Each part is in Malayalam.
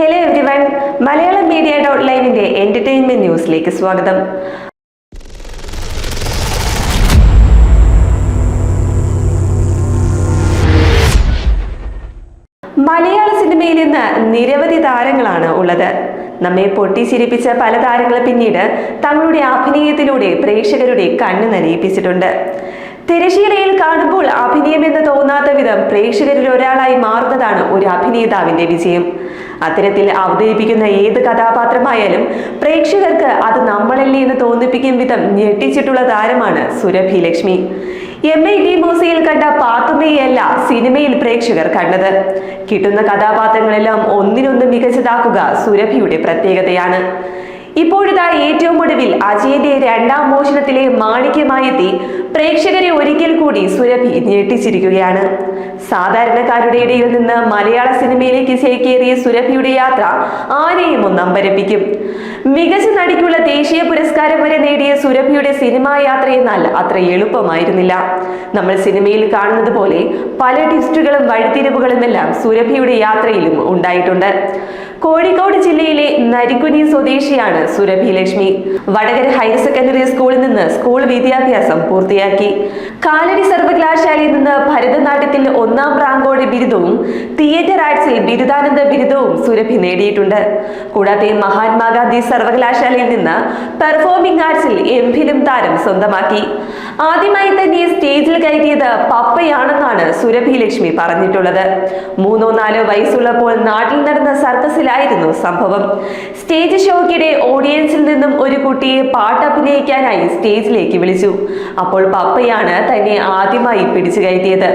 Hello everyone Malayalam media dot ലൈവിന്റെ entertainment ന്യൂസിലേക്ക് സ്വാഗതം. മലയാള സിനിമയിൽ ഇന്ന് നിരവധി താരങ്ങളാണ് ഉള്ളത്. നമ്മെ പൊട്ടിച്ചിരിപ്പിച്ച പല താരങ്ങളും പിന്നീട് തങ്ങളുടെ അഭിനയത്തിലൂടെ പ്രേക്ഷകരുടെ കണ്ണ് നനയിപ്പിച്ചിട്ടുണ്ട്. തിരശീലയിൽ കാണുമ്പോൾ അഭിനയമെന്ന് തോന്നാത്ത വിധം പ്രേക്ഷകരിൽ ഒരാളായി മാറുന്നതാണ് ഒരു അഭിനേതാവിന്റെ വിജയം. അത്തരത്തിൽ അവതരിപ്പിക്കുന്ന ഏത് കഥാപാത്രമായാലും പ്രേക്ഷകർക്ക് അത് നമ്മളല്ലേ എന്ന് തോന്നിപ്പിക്കും വിധം ഞെട്ടിച്ചിട്ടുള്ള താരമാണ് Surabhi Lakshmi M I D മൂസയിൽ കണ്ട പാത്തുമ്മയല്ല സിനിമയിൽ പ്രേക്ഷകർ കണ്ടത്. കിട്ടുന്ന കഥാപാത്രങ്ങളെല്ലാം ഒന്നിനൊന്ന് മികച്ചതാക്കുക സുരഭിയുടെ പ്രത്യേകതയാണ്. ഇപ്പോഴിതാ ഏറ്റവും ഒടുവിൽ അജയന്റെ രണ്ടാം മോഷണത്തിലെ മാണിക്യമായെത്തി പ്രേക്ഷകരെ ഒരിക്കൽ കൂടി സുരഭി ഞെട്ടിച്ചിരിക്കുകയാണ്. സാധാരണക്കാരുടെ ഇടയിൽ നിന്ന് മലയാള സിനിമയിലേക്ക് ചേക്കേറിയ സുരഭിയുടെ യാത്ര ആരെയും ഒന്നമ്പരപ്പിക്കും മികച്ച നടിക്കുള്ള ദേശീയ പുരസ്കാരം വരെ നേടിയ സുരഭിയുടെ സിനിമാ യാത്ര എന്നാൽ അത്ര എളുപ്പമായിരുന്നില്ല. നമ്മൾ സിനിമയിൽ കാണുന്നത് പോലെ പല ട്വിസ്റ്റുകളും വഴിത്തിരിവുകളും എല്ലാം സുരഭിയുടെ യാത്രയിലും ഉണ്ടായിട്ടുണ്ട്. കോഴിക്കോട് ജില്ലയിലെ നരിക്കുനി സ്വദേശിയാണ് സുരഭി ലക്ഷ്മി വടകര ഹയർ സെക്കൻഡറി സ്കൂളിൽ നിന്ന് സ്കൂൾ വിദ്യാഭ്യാസം പൂർത്തിയാക്കി. കാലടി സർവകലാശാലയിൽ നിന്ന് ഭരതനാട്യത്തിൽ ഒന്നാം റാങ്കോടെ ബിരുദവും തിയേറ്റർ ആർട്സിൽ ബിരുദാനന്ദ ബിരുദവും സുരഭി നേടിയിട്ടുണ്ട്. കൂടാതെ മഹാത്മാഗാന്ധി സർവകലാശാലയിൽ നിന്ന് പെർഫോമിംഗ് ആർട്സിൽ എം ഫിലും താരം സ്വന്തമാക്കി. ആദ്യമായി തന്നെ സ്റ്റേജിൽ കയറ്റിയത് പപ്പയാണെന്നാണ് സുരഭി ലക്ഷ്മി പറഞ്ഞിട്ടുള്ളത്. മൂന്നോ നാലോ വയസ്സുള്ളപ്പോൾ നാട്ടിൽ നടന്ന സർക്കസിലായിരുന്നു സംഭവം. സ്റ്റേജ് ഷോയ്ക്കിടെ ഓഡിയൻസിൽ നിന്നും ഒരു കുട്ടിയെ പാട്ട് അഭിനയിക്കാനായി സ്റ്റേജിലേക്ക് വിളിച്ചു. അപ്പോൾ പപ്പയാണ് തന്നെ ആദ്യമായി പിടിച്ചു കയറ്റിയത്.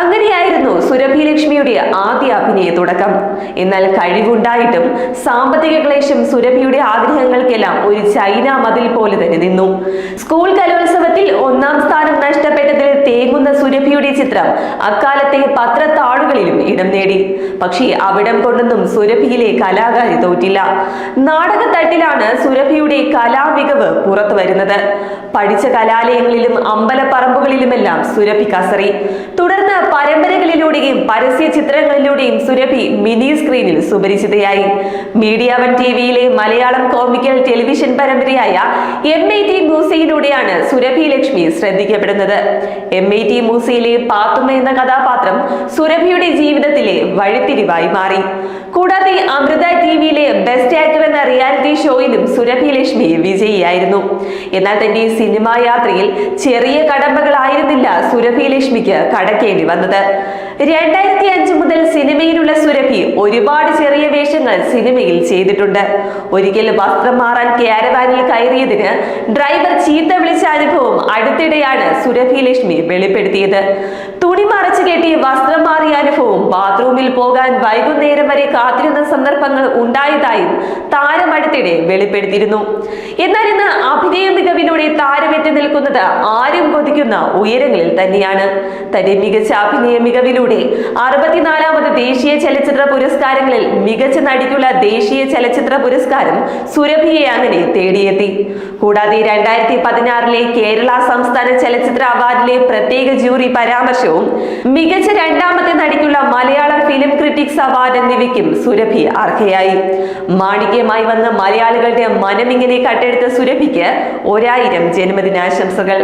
അങ്ങനെയായിരുന്നു സുരഭി ലക്ഷ്മിയുടെ ആദ്യ അഭിനയ തുടക്കം. എന്നാൽ കഴിവുണ്ടായിട്ടും സാമ്പത്തിക ക്ലേശം സുരഭിയുടെ ആഗ്രഹങ്ങൾക്കെല്ലാം ഒരു ചൈന മതിൽ പോലെ തന്നെ നിന്നു. സ്കൂൾ കലോത്സവത്തിൽ ഒന്നാം സ്ഥാനം തേങ്ങുന്ന സുരഭിയുടെ ചിത്രം അക്കാലത്തെ പത്രത്താളുകളിലും ഇടം നേടി. പക്ഷേ അവിടം കൊണ്ടൊന്നും സുരഭിയിലെ കലാകാരി തോറ്റില്ല. നാടകത്തട്ടിലാണ് സുരഭിയുടെ കലാമികവ് പുറത്തു വരുന്നത്. പഠിച്ച കലാലയങ്ങളിലും അമ്പലപ്പറമ്പുകളിലുമെല്ലാം സുരഭി കസറി. തുടർന്ന് പരമ്പരകളിലൂടെയും പരസ്യ ചിത്രങ്ങളിലൂടെയും സുരഭി മിനി സ്ക്രീനിൽ സുപരിചിതയായി. മീഡിയ വൺ ടി വിയിലെ മലയാളം കോമിക്കൽ ടെലിവിഷൻ പരമ്പരയായ എം ഐ ടി മ്യൂസിയിലൂടെയാണ് സുരഭി ലക്ഷ്മി ശ്രദ്ധിക്കപ്പെടുന്നത്. എം ഐ ടി മൂസയിലെ പാത്തുമ്മ എന്ന കഥാപാത്രം സുരഭിയുടെ ജീവിതത്തിലെ വഴിത്തിരിവായി മാറി. കൂടാതെ അമൃത ടി വിയിലെ ബെസ്റ്റ് ആക്ടർ എന്ന റിയാലിറ്റി ഷോയിലും സുരഭി ലക്ഷ്മി വിജയിയായിരുന്നു. എന്നാൽ തന്റെ സിനിമാ യാത്രയിൽ ചെറിയ കടമ്പകളായിരുന്നില്ല സുരഭി ലക്ഷ്മിക്ക് കടക്കേണ്ടി വന്നത്. രണ്ടായിരത്തി അഞ്ച് മുതൽ സിനിമയിലുള്ള സുരഭി ഒരുപാട് ചെറിയ വേഷങ്ങൾ സിനിമയിൽ ചെയ്തിട്ടുണ്ട്. ഒരിക്കൽ വസ്ത്രം മാറാൻ ക്യാരവാനിൽ കയറിയതിന് ഡ്രൈവർ ചീത്ത അനുഭവം അടുത്തിടെയാണ് സുരഭി ലക്ഷ്മി വെളിപ്പെടുത്തിയത്. തുണി മറച്ചു കെട്ടി വസ്ത്രം മാറിയ അനുഭവം ബാത്റൂമിൽ പോകാൻ വൈകുന്നേരം വരെ കാത്തിരുന്ന സന്ദർഭങ്ങൾ ഉണ്ടായതായും താരം അടുത്തിടെ വെളിപ്പെടുത്തിയിരുന്നു. എന്നാൽ ഇന്ന് അഭിനയ മികവിലൂടെ താരം നിൽക്കുന്നത് ആരും കൊതിക്കുന്ന ഉയരങ്ങളിൽ തന്നെയാണ്. തന്റെ മികച്ച അഭിനയ മികവിലൂടെ അറുപത്തിനാലാമത് ദേശീയ ചലച്ചിത്ര പുരസ്കാരങ്ങളിൽ മികച്ച നടിക്കുള്ള ദേശീയ ചലച്ചിത്ര പുരസ്കാരം സുരഭിയെ അങ്ങനെ തേടിയെത്തി. കൂടാതെ രണ്ടായിരത്തി പതിനാറിലെ കേരള സംസ്ഥാന ചലച്ചിത്ര അവാർഡിലെ പ്രത്യേക ജൂറി പരാമർശവും മികച്ച രണ്ടാമത്തെ നടിക്കുള്ള മലയാളം ഫിലിം ക്രിറ്റിക്സ് അവാർഡ് എന്നിവയ്ക്കും സുരഭി അർഹയായി. മാണിക്യമായി വന്ന മലയാളികളുടെ മനമിങ്ങനെ കട്ടെടുത്ത സുരഭിക്ക് ഒരായിരം ആശംസകൾ